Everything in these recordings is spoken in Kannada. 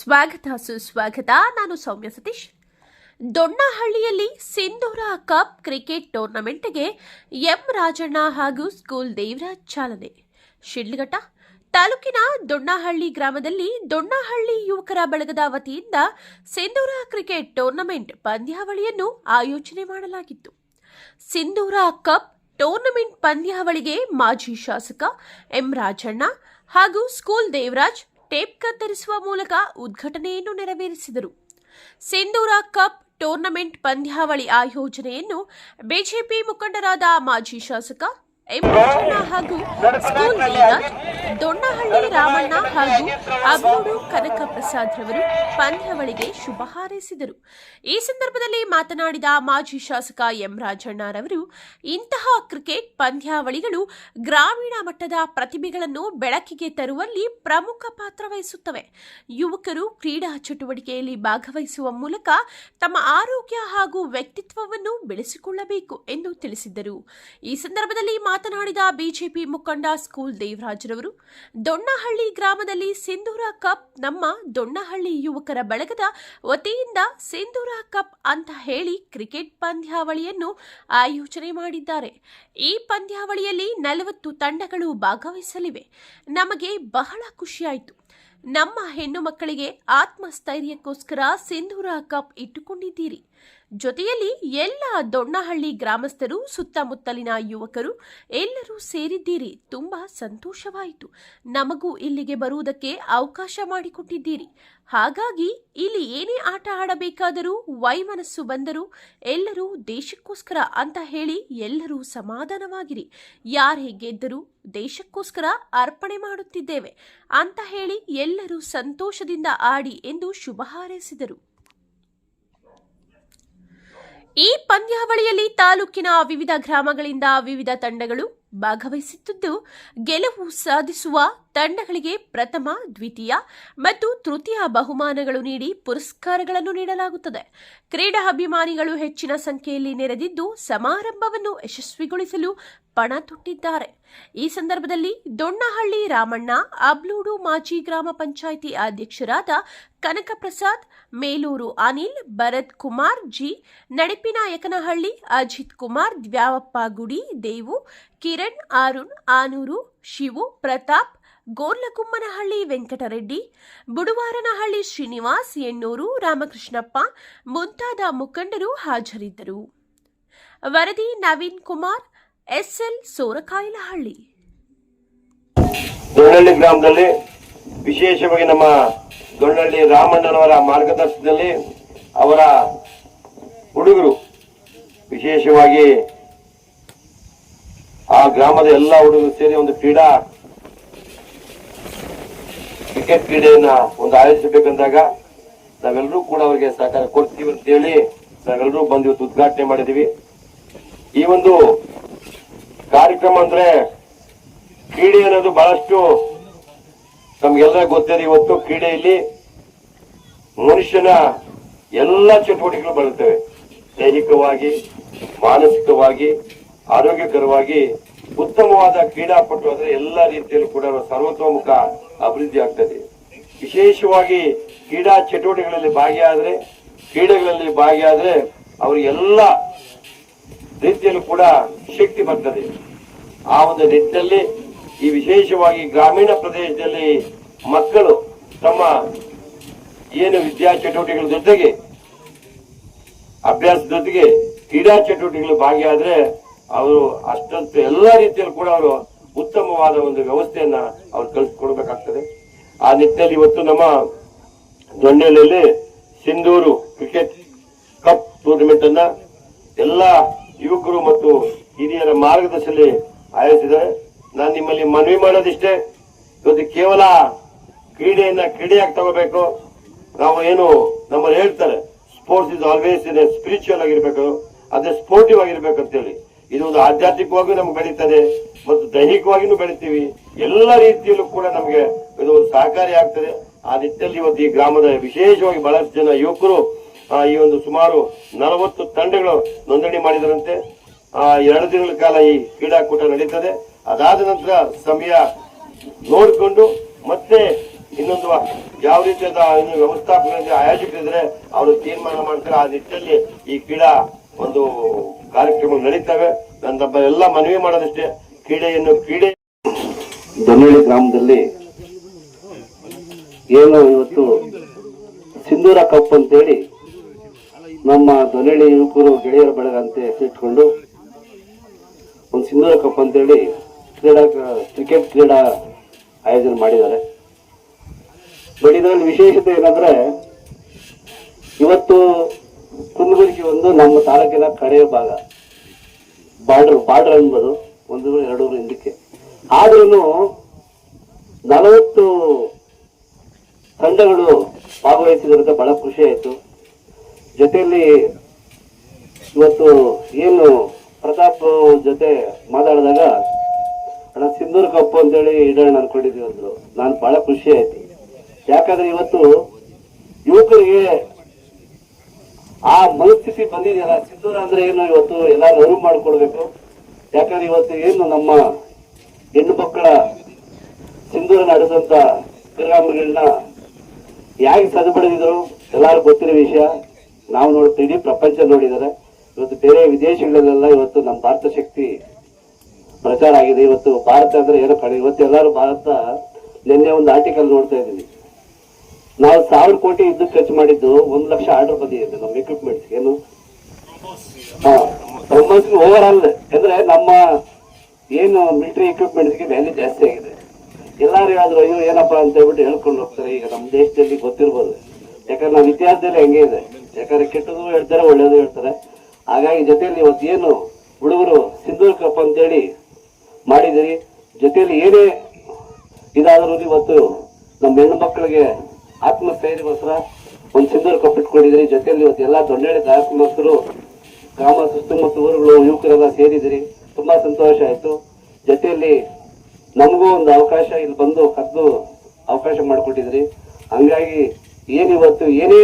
ಸ್ವಾಗತ, ಸುಸ್ವಾಗತ. ನಾನು ಸೌಮ್ಯ ಸತೀಶ್. ದೊಣ್ಣಹಳ್ಳಿಯಲ್ಲಿ ಸಿಂಧೂರ ಕಪ್ ಕ್ರಿಕೆಟ್ ಟೂರ್ನಮೆಂಟ್ಗೆ ಎಂ ರಾಜಣ್ಣ ಹಾಗೂ ಸ್ಕೂಲ್ ದೇವರಾಜ್ ಚಾಲನೆ. ಶಿಡ್ಲಘಟ್ಟ, ತಾಲೂಕಿನ ದೊಣ್ಣಹಳ್ಳಿ ಗ್ರಾಮದಲ್ಲಿ ದೊಣ್ಣಹಳ್ಳಿ ಯುವಕರ ಬಳಗದ ವತಿಯಿಂದ ಸಿಂಧೂರ ಕ್ರಿಕೆಟ್ ಟೂರ್ನಮೆಂಟ್ ಪಂದ್ಯಾವಳಿಯನ್ನು ಆಯೋಜನೆ ಮಾಡಲಾಗಿತ್ತು. ಸಿಂಧೂರ ಕಪ್ ಟೂರ್ನಮೆಂಟ್ ಪಂದ್ಯಾವಳಿಗೆ ಮಾಜಿ ಶಾಸಕ ಎಂ ರಾಜಣ್ಣ ಹಾಗೂ ಸ್ಕೂಲ್ ದೇವರಾಜ್ ಟೇಪ್ ಕತ್ತರಿಸುವ ಮೂಲಕ ಉದ್ಘಾಟನೆಯನ್ನು ನೆರವೇರಿಸಿದರು. ಸಿಂಧೂರ ಕಪ್ ಟೂರ್ನಮೆಂಟ್ ಪಂದ್ಯಾವಳಿ ಆಯೋಜನೆಯನ್ನು ಬಿಜೆಪಿ ಮುಖಂಡರಾದ ಮಾಜಿ ಶಾಸಕ ಎಂ. ಹಾಗೂ ಸ್ಕೂಲ್ ದೊಣ್ಣಹಳ್ಳಿ ರಾಮಣ್ಣ ಹಾಗೂ ಅಬ್ಲೂರು ಕನಕ ಪ್ರಸಾದ್ ರವರು ಪಂದ್ಯಾವಳಿಗೆ ಶುಭ ಹಾರೈಸಿದರು. ಈ ಸಂದರ್ಭದಲ್ಲಿ ಮಾತನಾಡಿದ ಮಾಜಿ ಶಾಸಕ ಎಂ ರಾಜಣ್ಣರವರು ಇಂತಹ ಕ್ರಿಕೆಟ್ ಪಂದ್ಯಾವಳಿಗಳು ಗ್ರಾಮೀಣ ಮಟ್ಟದ ಪ್ರತಿಭೆಗಳನ್ನು ಬೆಳಕಿಗೆ ತರುವಲ್ಲಿ ಪ್ರಮುಖ ಪಾತ್ರ ವಹಿಸುತ್ತವೆ. ಯುವಕರು ಕ್ರೀಡಾ ಚಟುವಟಿಕೆಯಲ್ಲಿ ಭಾಗವಹಿಸುವ ಮೂಲಕ ತಮ್ಮ ಆರೋಗ್ಯ ಹಾಗೂ ವ್ಯಕ್ತಿತ್ವವನ್ನು ಬೆಳೆಸಿಕೊಳ್ಳಬೇಕು ಎಂದು ತಿಳಿಸಿದ್ದರು. ಈ ಸಂದರ್ಭದಲ್ಲಿ ಮಾತನಾಡಿದ ಬಿಜೆಪಿ ಮುಖಂಡ ಸ್ಕೂಲ್ ದೇವರಾಜ್ರವರು ದೊಣ್ಣಹಳ್ಳಿ ಗ್ರಾಮದಲ್ಲಿ ಸಿಂಧೂರ ಕಪ್ ನಮ್ಮ ದೊಣ್ಣಹಳ್ಳಿ ಯುವಕರ ಬಳಗದ ವತಿಯಿಂದ ಸಿಂಧೂರ ಕಪ್ ಅಂತ ಹೇಳಿ ಕ್ರಿಕೆಟ್ ಪಂದ್ಯಾವಳಿಯನ್ನು ಆಯೋಜನೆ ಮಾಡಿದ್ದಾರೆ. ಈ ಪಂದ್ಯಾವಳಿಯಲ್ಲಿ ನಲವತ್ತು ತಂಡಗಳು ಭಾಗವಹಿಸಲಿವೆ. ನಮಗೆ ಬಹಳ ಖುಷಿಯಾಯಿತು. ನಮ್ಮ ಹೆಣ್ಣು ಮಕ್ಕಳಿಗೆ ಆತ್ಮಸ್ಥೈರ್ಯಕ್ಕೋಸ್ಕರ ಸಿಂಧೂರ ಕಪ್ ಇಟ್ಟುಕೊಂಡಿದ್ದೀರಿ. ಜೊತೆಯಲ್ಲಿ ಎಲ್ಲ ದೊಣ್ಣಹಳ್ಳಿ ಗ್ರಾಮಸ್ಥರು, ಸುತ್ತಮುತ್ತಲಿನ ಯುವಕರು ಎಲ್ಲರೂ ಸೇರಿದ್ದೀರಿ. ತುಂಬಾ ಸಂತೋಷವಾಯಿತು. ನಮಗೂ ಇಲ್ಲಿಗೆ ಬರುವುದಕ್ಕೆ ಅವಕಾಶ ಮಾಡಿಕೊಟ್ಟಿದ್ದೀರಿ. ಹಾಗಾಗಿ ಇಲ್ಲಿ ಏನೇ ಆಟ ಆಡಬೇಕಾದರೂ ವೈಮನಸ್ಸು ಬಂದರೂ ಎಲ್ಲರೂ ದೇಶಕ್ಕೋಸ್ಕರ ಅಂತ ಹೇಳಿ ಎಲ್ಲರೂ ಸಮಾಧಾನವಾಗಿರಿ. ಯಾರೇ ಗೆದ್ದರೂ ದೇಶಕ್ಕೋಸ್ಕರ ಅರ್ಪಣೆ ಮಾಡುತ್ತಿದ್ದೇವೆ ಅಂತ ಹೇಳಿ ಎಲ್ಲರೂ ಸಂತೋಷದಿಂದ ಆಡಿ ಎಂದು ಶುಭ ಹಾರೈಸಿದರು. ಈ ಪಂದ್ಯಾವಳಿಯಲ್ಲಿ ತಾಲೂಕಿನ ವಿವಿಧ ಗ್ರಾಮಗಳಿಂದ ವಿವಿಧ ತಂಡಗಳು ಭಾಗವಹಿಸುತ್ತಿದ್ದು, ಗೆಲುವು ಸಾಧಿಸುವ ತಂಡಗಳಿಗೆ ಪ್ರಥಮ, ದ್ವಿತೀಯ ಮತ್ತು ತೃತೀಯ ಬಹುಮಾನಗಳು ನೀಡಿ ಪುರಸ್ಕಾರಗಳನ್ನು ನೀಡಲಾಗುತ್ತದೆ. ಕ್ರೀಡಾ ಅಭಿಮಾನಿಗಳು ಹೆಚ್ಚಿನ ಸಂಖ್ಯೆಯಲ್ಲಿ ನೆರೆದಿದ್ದು, ಸಮಾರಂಭವನ್ನು ಯಶಸ್ವಿಗೊಳಿಸಲು ಪಣ ತೊಟ್ಟಿದ್ದಾರೆ. ಈ ಸಂದರ್ಭದಲ್ಲಿ ದೊಣ್ಣಹಳ್ಳಿ ರಾಮಣ್ಣ, ಅಬ್ಲೂಡು ಮಾಜಿ ಗ್ರಾಮ ಪಂಚಾಯಿತಿ ಅಧ್ಯಕ್ಷರಾದ ಕನಕ ಪ್ರಸಾದ್ ಮೇಲೂರು ಅನಿಲ್, ಭರತ್ ಕುಮಾರ್ ಜಿ ನಡಿಪಿನಾಯಕನಹಳ್ಳಿ ಅಜಿತ್ ಕುಮಾರ್, ದ್ಯಾವಪ್ಪ ಗುಡಿ, ದೇವು ಕಿರಣ್, ಅರುಣ್, ಆನೂರು, ಶಿವು, ಪ್ರತಾಪ್, ಗೋರ್ಲಕುಮ್ಮನಹಳ್ಳಿ ವೆಂಕಟರೆಡ್ಡಿ, ಬುಡುವಾರನಹಳ್ಳಿ ಶ್ರೀನಿವಾಸ್, ಎಣ್ಣೂರು, ರಾಮಕೃಷ್ಣಪ್ಪ ಮುಂತಾದ ಮುಖಂಡರು ಹಾಜರಿದ್ದರು. ವರದಿ ನವೀನ್ ಕುಮಾರ್, ಎಸ್ಎಲ್ ಸೋರಕಾಯಿಲಹಳ್ಳಿ. ದೊಣ್ಣಳ್ಳಿ ಗ್ರಾಮದಲ್ಲಿ ವಿಶೇಷವಾಗಿ ನಮ್ಮ ದೊಣ್ಣಳ್ಳಿ ರಾಮಣ್ಣನವರ ಮಾರ್ಗದರ್ಶನದಲ್ಲಿ ಅವರ ಹುಡುಗರು ವಿಶೇಷವಾಗಿ ಆ ಗ್ರಾಮದ ಎಲ್ಲ ಹುಡುಗರು ಸೇರಿ ಒಂದು ಕ್ರೀಡಾ ಕ್ರಿಕೆಟ್ ಕ್ರೀಡೆಯನ್ನ ಒಂದು ಆಯೋಜಿಸಬೇಕಂದಾಗ ನಾವೆಲ್ಲರೂ ಕೂಡ ಅವರಿಗೆ ಸಹಕಾರ ಕೊಡ್ತೀವಿ ಅಂತ ಹೇಳಿ ನಾವೆಲ್ಲರೂ ಬಂದು ಇವತ್ತು ಉದ್ಘಾಟನೆ ಮಾಡಿದೀವಿ ಈ ಒಂದು ಕಾರ್ಯಕ್ರಮ ಅಂದ್ರೆ ಕ್ರೀಡೆ ಅನ್ನೋದು ಬಹಳಷ್ಟು ನಮ್ಗೆಲ್ಲ ಗೊತ್ತಿದೆ. ಇವತ್ತು ಕ್ರೀಡೆಯಲ್ಲಿ ಮನುಷ್ಯನ ಎಲ್ಲ ಚಟುವಟಿಕೆಗಳು ಬರುತ್ತವೆ. ದೈಹಿಕವಾಗಿ, ಮಾನಸಿಕವಾಗಿ ಆರೋಗ್ಯಕರವಾಗಿ ಉತ್ತಮವಾದ ಕ್ರೀಡಾಪಟು ಅಂದ್ರೆ ಎಲ್ಲ ರೀತಿಯಲ್ಲೂ ಕೂಡ ಸರ್ವತೋಮುಖ ಅಭಿವೃದ್ಧಿ ಆಗ್ತದೆ. ವಿಶೇಷವಾಗಿ ಕ್ರೀಡಾ ಚಟುವಟಿಕೆಗಳಲ್ಲಿ ಭಾಗಿಯಾದ್ರೆ, ಕ್ರೀಡೆಗಳಲ್ಲಿ ಭಾಗಿಯಾದ್ರೆ ಅವರಿಗೆಲ್ಲ ರೀತಿಯಲ್ಲೂ ಕೂಡ ಶಕ್ತಿ ಬರ್ತದೆ. ಆ ಒಂದು ನಿಟ್ಟಿನಲ್ಲಿ ಈ ವಿಶೇಷವಾಗಿ ಗ್ರಾಮೀಣ ಪ್ರದೇಶದಲ್ಲಿ ಮಕ್ಕಳು ತಮ್ಮ ಏನು ವಿದ್ಯಾ ಚಟುವಟಿಕೆಗಳ ಜೊತೆಗೆ ಅಭ್ಯಾಸದ ಜೊತೆಗೆ ಕ್ರೀಡಾ ಚಟುವಟಿಕೆಗಳು ಭಾಗಿಯಾದ್ರೆ ಅವರು ಅಷ್ಟಂತ ಎಲ್ಲ ರೀತಿಯಲ್ಲೂ ಕೂಡ ಅವರು ಉತ್ತಮವಾದ ಒಂದು ವ್ಯವಸ್ಥೆಯನ್ನ ಅವ್ರು ಕಲಿಸ್ಕೊಡ್ಬೇಕಾಗ್ತದೆ. ಆ ನಿಟ್ಟಿನಲ್ಲಿ ಇವತ್ತು ನಮ್ಮ ದೊಣ್ಣೆಲೆಯಲ್ಲಿ ಸಿಂಧೂರು ಕ್ರಿಕೆಟ್ ಕಪ್ ಟೂರ್ನಮೆಂಟ್ ಅನ್ನ ಎಲ್ಲ ಯುವಕರು ಮತ್ತು ಹಿರಿಯರ ಮಾರ್ಗದರ್ಶನದಲ್ಲಿ ಆಯೋಜಿಸಿದ್ದಾರೆ. ನಾನು ನಿಮ್ಮಲ್ಲಿ ಮನವಿ ಮಾಡೋದಿಷ್ಟೇ, ಇವತ್ತು ಕೇವಲ ಕ್ರೀಡೆಯನ್ನ ಕ್ರೀಡೆಯಾಗಿ ತಗೋಬೇಕು. ನಾವು ಏನು ನಮ್ಮಲ್ಲಿ ಹೇಳ್ತಾರೆ ಸ್ಪೋರ್ಟ್ಸ್ ಇಸ್ ಆಲ್ವೇಸ್ ಇದೆ ಸ್ಪಿರಿಚುವಲ್ ಆಗಿರ್ಬೇಕು, ಅದೇ ಸ್ಪೋರ್ಟಿವ್ ಆಗಿರ್ಬೇಕು ಅಂತೇಳಿ. ಇದು ಒಂದು ಆಧ್ಯಾತ್ಮಿಕವಾಗಿಯೂ ನಮ್ಗೆ ಬೆಳೀತದೆ ಮತ್ತು ದೈಹಿಕವಾಗಿಯೂ ಬೆಳಿತೀವಿ. ಎಲ್ಲ ರೀತಿಯಲ್ಲೂ ಕೂಡ ನಮಗೆ ಇದು ಒಂದು ಸಹಕಾರಿ ಆಗ್ತದೆ. ಆ ನಿಟ್ಟಿನಲ್ಲಿ ಇವತ್ತು ಈ ಗ್ರಾಮದ ವಿಶೇಷವಾಗಿ ಬಹಳಷ್ಟು ಜನ ಯುವಕರು ಈ ಒಂದು ಸುಮಾರು ನಲವತ್ತು ತಂಡಗಳು ನೋಂದಣಿ ಮಾಡಿದರಂತೆ. ಆ, ಎರಡು ದಿನಗಳ ಕಾಲ ಈ ಕ್ರೀಡಾಕೂಟ ನಡೀತದೆ. ಅದಾದ ನಂತರ ಸಮಯ ನೋಡಿಕೊಂಡು ಮತ್ತೆ ಇನ್ನೊಂದು ಯಾವ ರೀತಿಯಾದ ವ್ಯವಸ್ಥಾಪಕರಿಗೆ ಆಯೋಜಕರಿದ್ರೆ ಅವರು ತೀರ್ಮಾನ ಮಾಡ್ತಾರೆ. ಆ ನಿಟ್ಟಿನಲ್ಲಿ ಈ ಕ್ರೀಡಾ ಒಂದು ಕಾರ್ಯಕ್ರಮ ನಡೀತವೆ. ನನ್ನ ಎಲ್ಲ ಮನವಿ ಮಾಡೋದಷ್ಟೇ. ಕ್ರೀಡೆಯನ್ನು ಕ್ರೀಡೆ ದೊನ್ನಳ್ಳಿ ಗ್ರಾಮದಲ್ಲಿ ಏನು ಇವತ್ತು ಸಿಂಧೂರ ಕಪ್ ಅಂತೇಳಿ ನಮ್ಮ ದೊನ್ನಳ್ಳಿ ಯುವಕರು ಗೆಳೆಯರ ಬಳಗ ಅಂತ ಹೆಸರಿಟ್ಕೊಂಡು ಒಂದು ಸಿಂಧೂರ ಕಪ್ ಅಂತೇಳಿ ಕ್ರೀಡಾ ಕ್ರಿಕೆಟ್ ಕ್ರೀಡಾ ಆಯೋಜನೆ ಮಾಡಿದ್ದಾರೆ. ಬಟ್ ಇದರಲ್ಲಿ ವಿಶೇಷತೆ ಏನಂದ್ರೆ ಇವತ್ತು ಕುಂದಗುರಿಗೆ ಒಂದು ನಮ್ಮ ತಾಲೂಕಿನ ಕಡೆಯ ಭಾಗ. ಬಾರ್ಡರ್ ಬಾರ್ಡರ್ ಅನ್ಬೋದು ಒಂದು ಎರಡು ಹಿಂದಕ್ಕೆ. ಆದ್ರೂ ನಲವತ್ತು ತಂಡಗಳು ಭಾಗವಹಿಸಿದ್ರಿಂದ ಬಹಳ ಖುಷಿ ಆಯಿತು. ಜೊತೆಯಲ್ಲಿ ಇವತ್ತು ಏನು ಪ್ರತಾಪ್ ಜೊತೆ ಮಾತಾಡಿದಾಗ, ಅಣ್ಣ, ಸಿಂಧೂರ್ ಕಪ್ಪು ಅಂತೇಳಿ ಇಡೋಣ ಅನ್ಕೊಂಡಿದ್ವಿ ಅಂದ್ರು. ನಾನು ಬಹಳ ಖುಷಿ ಆಯ್ತು. ಯಾಕಂದ್ರೆ ಇವತ್ತು ಯುವಕರಿಗೆ ಆ ಮನಸ್ಥಿತಿ ಬಂದಿದೆಯಲ್ಲ? ಸಿದ್ದೂರ ಅಂದ್ರೆ ಏನು? ಇವತ್ತು ಎಲ್ಲಾರು ಅರಿವು ಮಾಡ್ಕೊಳ್ಬೇಕು. ಯಾಕಂದ್ರೆ ಇವತ್ತು ಏನು ನಮ್ಮ ಹೆಣ್ಣು ಮಕ್ಕಳ ಸಿಂಧೂರ ನಡೆದಂತ ಗ್ರಾಮಗಳನ್ನ ಯಾಕೆ ಸದುಪಡೆದಿದ್ರು ಎಲ್ಲರೂ ಗೊತ್ತಿರೋ ವಿಷಯ. ನಾವು ನೋಡ್ತಾ ಇಡೀ ಪ್ರಪಂಚ ನೋಡಿದ್ದಾರೆ. ಇವತ್ತು ಬೇರೆ ವಿದೇಶಗಳಲ್ಲೆಲ್ಲ ಇವತ್ತು ನಮ್ಮ ಭಾರತ ಶಕ್ತಿ ಪ್ರಚಾರ ಆಗಿದೆ. ಇವತ್ತು ಭಾರತ ಅಂದ್ರೆ ಏನೋ ಕಡೆ ಇವತ್ತು ಎಲ್ಲರೂ ಭಾರತ ನಿನ್ನೆ ಒಂದು ಆರ್ಟಿಕಲ್ ನೋಡ್ತಾ ಇದ್ದೀವಿ. ನಾವು ಸಾವಿರ ಕೋಟಿ ಇದ್ದು ಖರ್ಚು ಮಾಡಿದ್ದು ಒಂದು ಲಕ್ಷ ಆರ್ಡರ್ ಬಂದಿದೆ ನಮ್ಮ ಎಕ್ವಿಪ್ಮೆಂಟ್ಸ್ ಏನು? ಓವರ್ ಆಲ್ ಅಂದ್ರೆ ನಮ್ಮ ಏನು ಮಿಲಿಟರಿ ಎಕ್ವಿಪ್ಮೆಂಟ್ಸ್ಗೆ ವ್ಯಾಲ್ಯೂ ಜಾಸ್ತಿ ಆಗಿದೆ. ಎಲ್ಲಾರು ಹೇಳಿದ್ರು, ಅಯ್ಯೋ, ಏನಪ್ಪಾ ಅಂತ ಹೇಳ್ಬಿಟ್ಟು ಹೇಳ್ಕೊಂಡು ಹೋಗ್ತಾರೆ. ಈಗ ನಮ್ಮ ದೇಶದಲ್ಲಿ ಗೊತ್ತಿರ್ಬೋದು. ಯಾಕಂದ್ರೆ ನಮ್ಮ ಇತಿಹಾಸದಲ್ಲಿ ಹಂಗೆ ಇದೆ. ಯಾಕಂದ್ರೆ ಕೆಟ್ಟದ್ದು ಹೇಳ್ತಾರೆ, ಒಳ್ಳೇದು ಹೇಳ್ತಾರೆ. ಹಾಗಾಗಿ ಜೊತೆಯಲ್ಲಿ ಇವತ್ತು ಏನು ಹುಡುಗರು ಸಿಂಧೂರ್ ಕಪ್ ಅಂತೇಳಿ ಮಾಡಿದಿರಿ. ಜೊತೆಯಲ್ಲಿ ಏನೇ ಇದಾದರೂ ಇವತ್ತು ನಮ್ಮ ಹೆಣ್ಣು ಮಕ್ಕಳಿಗೆ ಆತ್ಮಸ್ಥೈರ್ಯಕ್ಕೋಸ್ಕರ ಒಂದು ಸಿಂಧೂರ್ ಕಪ್ ಇಟ್ಕೊಂಡಿದ್ರಿ ಜೊತೆಯಲ್ಲಿ ಇವತ್ತು ಎಲ್ಲ ದೊಡ್ಡ ಕಾರ್ಯಕ್ರಮಸ್ಥರು ಗ್ರಾಮ ಸುತ್ತಮುತ್ತ ಊರುಗಳು ಯುವಕರೆಲ್ಲ ಸೇರಿದಿರಿ ತುಂಬಾ ಸಂತೋಷ ಆಯ್ತು. ಜೊತೆಯಲ್ಲಿ ನಮಗೂ ಒಂದು ಅವಕಾಶ ಇಲ್ಲಿ ಬಂದು ಕದ್ದು ಅವಕಾಶ ಮಾಡಿಕೊಟ್ಟಿದ್ರಿ ಹಂಗಾಗಿ ಏನಿವತ್ತು ಏನೇ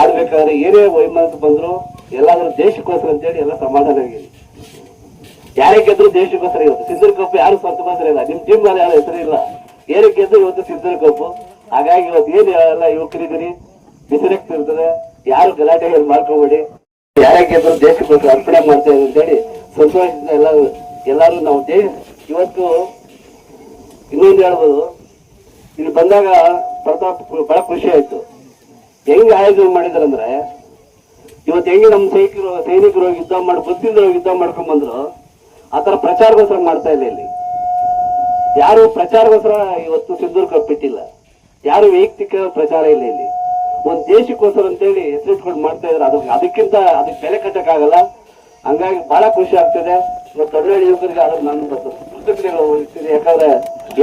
ಆಡ್ಬೇಕಾದ್ರೆ, ಏನೇ ವೈಮಾನಿಕ ಬಂದ್ರು ಎಲ್ಲಾದ್ರೂ ದೇಶಕ್ಕೋಸ್ಕರ ಅಂತೇಳಿ ಎಲ್ಲ ಸಮಾಧಾನ ಆಗಿದೆ. ಯಾರೇ ಗೆದ್ರು ದೇಶಕ್ಕೋಸ್ಕರ ಇವತ್ತು. ಸಿದ್ದರ ಕಪ್ಪು ಯಾರು ಸ್ವಂತಕ್ಕೋಸ್ಕರ ಇಲ್ಲ. ನಿಮ್ ಟೀಮ್ ಮೇಲೆ ಯಾರು ಹೆಸರಿಲ್ಲ. ಏನೇ ಗೆದ್ರು ಇವತ್ತು ಸಿದ್ದರ ಕಪ್ ಹಾಗಾಗಿ ಇವತ್ತು ಏನ್ ಹೇಳಲ್ಲ ಯುವಕರಿದ್ದೀರಿ? ಬಿಸಿರಕ್ತ ಇರ್ತದೆ. ಯಾರು ಗಲಾಟೆ ಮಾಡ್ಕೋಬೇಡಿ. ಯಾರೇ ಗೆದ್ರು ದೇಶಕ್ಕೋಸ್ಕರ ಅರ್ಪಣೆ ಮಾಡ್ತಾ ಇದ್ದೀವಿ ಅಂತೇಳಿ ಸಂತೋಷದಿಂದ ಎಲ್ಲ ಎಲ್ಲರೂ ನಾವು ಇವತ್ತು ಇನ್ನೊಂದು ಹೇಳ್ಬೋದು. ಇಲ್ಲಿ ಬಂದಾಗ ಪ್ರತಾಪ್ ಬಹಳ ಖುಷಿ ಆಯ್ತು. ಹೆಂಗ್ ಆಯೋಜನೆ ಮಾಡಿದ್ರಂದ್ರೆ ಇವತ್ತು ಹೆಂಗೆ ನಮ್ಮ ಸೈನಿಕರು ಸೈನಿಕರು ಯುದ್ಧ ಮಾಡಿ ಬುದ್ಧಿಂದ ಯುದ್ಧ ಮಾಡ್ಕೊಂಡ್ ಬಂದ್ರು ಆತರ ಪ್ರಚಾರಗೋಸ್ಕರ ಮಾಡ್ತಾ ಇಲ್ಲ ಇಲ್ಲಿ. ಯಾರು ಪ್ರಚಾರಗೋಸ್ಕರ ಇವತ್ತು ಸಿಂಧೂರ್ ಕಪ್ಪಿಟ್ಟಿಲ್ಲ ಯಾರು ವೈಯಕ್ತಿಕ ಪ್ರಚಾರ ಇಲ್ಲ ಇಲ್ಲಿ. ಒಂದ್ ದೇಶಕ್ಕೋಸ್ಕರ ಅಂತೇಳಿ ಹೆಸರಿಟ್ಕೊಂಡು ಮಾಡ್ತಾ ಇದ್ರೆ. ಅದಕ್ಕೆ ಅದಕ್ಕಿಂತ ಅದಕ್ಕೆ ಬೆಲೆ ಕಟ್ಟಕ್ಕಾಗಲ್ಲ. ಹಂಗಾಗಿ ಬಹಳ ಖುಷಿ ಆಗ್ತಿದೆ. ದೊಡ್ಡ ಯುವಕರಿಗೆ ಅದ್ರ ನನ್ನ ಕೃತಜ್ಞತೆಗಳು ಹೋಗ್ತಿದೆ ಯಾಕಂದ್ರೆ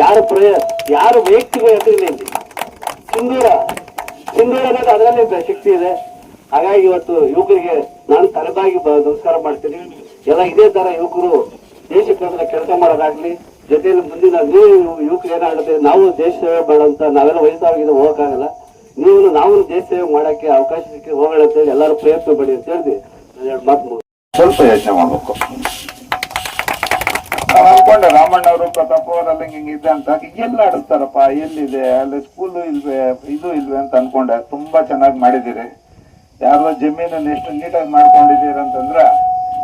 ಯಾರು ಪ್ರಯ ಯಾರು ವೈಯಕ್ತಿಕ ಹೆಸರಿಲ್ಲ ಇಲ್ಲಿ ಸಿಂಧೂರ ಸಿಂಧೂರ ಅನ್ನೋದು ಅದರಲ್ಲಿ ಶಕ್ತಿ ಇದೆ. ಹಾಗಾಗಿ ಇವತ್ತು ಯುವಕರಿಗೆ ನಾನು ತಲೆಬಾಗಿ ನಮಸ್ಕಾರ ಮಾಡ್ತೀನಿ. ಎಲ್ಲ ಇದೇ ತರ ಯುವಕರು ದೇಶಕ್ಕೋಸ್ಕರ ಕೆಲಸ ಮಾಡೋದಾಗ್ಲಿ ಜೊತೆಯಲ್ಲಿ ಮುಂದಿನ ನೀವು ಯುವಕರು ಏನಾಗುತ್ತೆ, ನಾವು ದೇಶ ಸೇವೆ ಮಾಡೋಂತ ನಾವೆಲ್ಲ ವಯಸ್ಸಾಗಿದ್ದು ಹೋಗಕ್ಕಾಗಲ್ಲ. ನೀವು ನಾವು ದೇಶ ಸೇವೆ ಮಾಡೋಕ್ಕೆ ಅವಕಾಶ ಸಿಕ್ಕಿ ಎಲ್ಲರೂ ಪ್ರಯತ್ನ ಪಡಿ ಅಂತ ಹೇಳಿ ಎರಡು ಮಾತು. ಸ್ವಲ್ಪ ಯೋಚನೆ ಮಾಡಬೇಕು. ನಾವು ಅನ್ಕೊಂಡೆ ರಾಮಣ್ಣ ಅವರು ಪ್ರತಾಪ್ ಹಿಂಗೆ ಇದೆ ಅಂತ. ಎಲ್ಲ ಆಡಿಸ್ತಾರಪ್ಪ, ಎಲ್ಲಿದೆ, ಅಲ್ಲಿ ಸ್ಕೂಲು ಇಲ್ವೇ, ಇದು ಇಲ್ವೇ ಅಂತ ಅನ್ಕೊಂಡೆ. ತುಂಬಾ ಚೆನ್ನಾಗಿ ಮಾಡಿದಿರಿ ಯಾರೋ ಜಮೀನನ್ನ ಎಷ್ಟು ನೀಟಾಗಿ ಮಾಡ್ಕೊಂಡಿದ್ದೀರಂತಂದ್ರೆ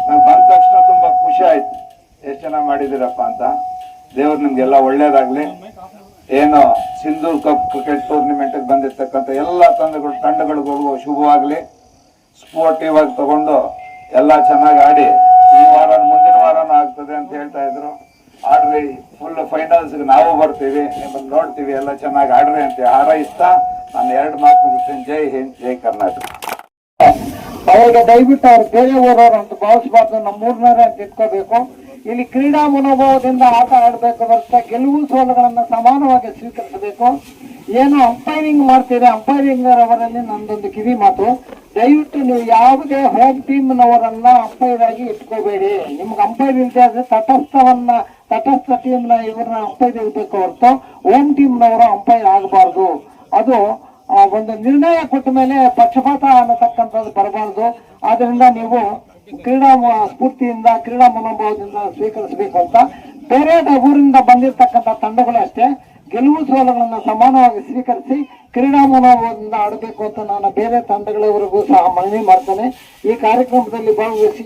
ನಂಗೆ ಬಂದ ತಕ್ಷಣ ತುಂಬಾ ಖುಷಿ ಆಯ್ತು. ಎಷ್ಟು ಚೆನ್ನಾಗಿ ಮಾಡಿದ್ದೀರಪ್ಪ ಅಂತ. ದೇವ್ರು ನಿಮ್ಗೆಲ್ಲ ಒಳ್ಳೇದಾಗ್ಲಿ. ಏನು ಸಿಂಧೂರ್ ಕಪ್ ಕ್ರಿಕೆಟ್ ಟೂರ್ನಿಮೆಂಟ್ ಬಂದಿರ್ತಕ್ಕಂಥ ಎಲ್ಲ ತಂಡಗಳು, ತಂಡಗಳಿಗೂ ಶುಭವಾಗಲಿ. ಸ್ಪೋರ್ಟಿವ್ ಆಗಿ ತಗೊಂಡು ಎಲ್ಲ ಚೆನ್ನಾಗಿ ಆಡಿ ಈ ವಾರ ಮುಂದಿನ ವಾರನೂ ಆಗ್ತದೆ ಅಂತ ಹೇಳ್ತಾ ಇದ್ರು. ಆಡ್ರಿ ಫುಲ್ ಫೈನಲ್ಸ್ ನಾವು ಬರ್ತೀವಿ, ನಿಮ್ಮನ್ನು ನೋಡ್ತೀವಿ, ಎಲ್ಲ ಚೆನ್ನಾಗಿ ಆಡ್ರಿ ಅಂತ ಹಾರೈಸ್ತಾ ನಾನು ಎರಡು ಮಾತು ಮುಗಿಸ್ತೀನಿ. ಜೈ ಹಿಂದ್, ಜೈ ಕರ್ನಾಟಕ. ಅವಾಗ ದಯವಿಟ್ಟು ಅವ್ರು ಬೇರೆ ಓದೋರು ಅಂತ ಭಾವಿಸಬಾರ್ದು. ನಮ್ಮೂರ್ನವರೇ ಅಂತ ಇಟ್ಕೋಬೇಕು. ಇಲ್ಲಿ ಕ್ರೀಡಾ ಮನೋಭಾವದಿಂದ ಆಟ ಆಡಬೇಕು ಹೊರತ ಗೆಲುವು ಸೋಲುಗಳನ್ನು ಸಮಾನವಾಗಿ ಸ್ವೀಕರಿಸಬೇಕು. ಏನು ಅಂಪೈರಿಂಗ್ ಮಾಡ್ತೀರಿ ಅಂಪೈರಿಂಗ್ ಅವರಲ್ಲಿ ನಂದೊಂದು ಕಿವಿ ಮಾತು. ದಯವಿಟ್ಟು ನೀವು ಯಾವುದೇ ಹೋಮ್ ಟೀಮ್ನವರನ್ನ ಅಂಪೈರ್ ಆಗಿ ಇಟ್ಕೋಬೇಡಿ. ನಿಮ್ಗೆ ಅಂಪೈರ್ ಇಲ್ಲದೆ ಆದ್ರೆ ತಟಸ್ಥವನ್ನ, ತಟಸ್ಥ ಟೀಮ್ನ ಇವ್ರನ್ನ ಅಂಪೈರ್ ಇರಬೇಕು ಹೊರತು ಹೋಮ್ ಟೀಮ್ನವರು ಅಂಪೈರ್ ಆಗಬಾರ್ದು. ಅದು ಒಂದು ನಿರ್ಣಯ ಕೊಟ್ಟ ಮೇಲೆ ಪಕ್ಷಪಾತ ಅನ್ನತಕ್ಕಂಥದ್ದು ಬರಬಾರ್ದು. ಆದ್ರಿಂದ ನೀವು ಕ್ರೀಡಾ ಸ್ಫೂರ್ತಿಯಿಂದ ಕ್ರೀಡಾ ಮನೋಭಾವದಿಂದ ಸ್ವೀಕರಿಸಬೇಕು ಅಂತ ಬೇರೆ ಊರಿಂದ ಬಂದಿರತಕ್ಕಂಥ ತಂಡಗಳು ಅಷ್ಟೇ ಗೆಲುವು ಸೋಲುಗಳನ್ನು ಸಮಾನವಾಗಿ ಸ್ವೀಕರಿಸಿ ಕ್ರೀಡಾ ಮನೋಭಾವದಿಂದ ಆಡಬೇಕು ಅಂತ ನಾನು ಬೇರೆ ತಂಡಗಳವರೆಗೂ ಸಹ ಮನವಿ ಮಾಡ್ತೇನೆ. ಈ ಕಾರ್ಯಕ್ರಮದಲ್ಲಿ ಭಾಗವಹಿಸಿ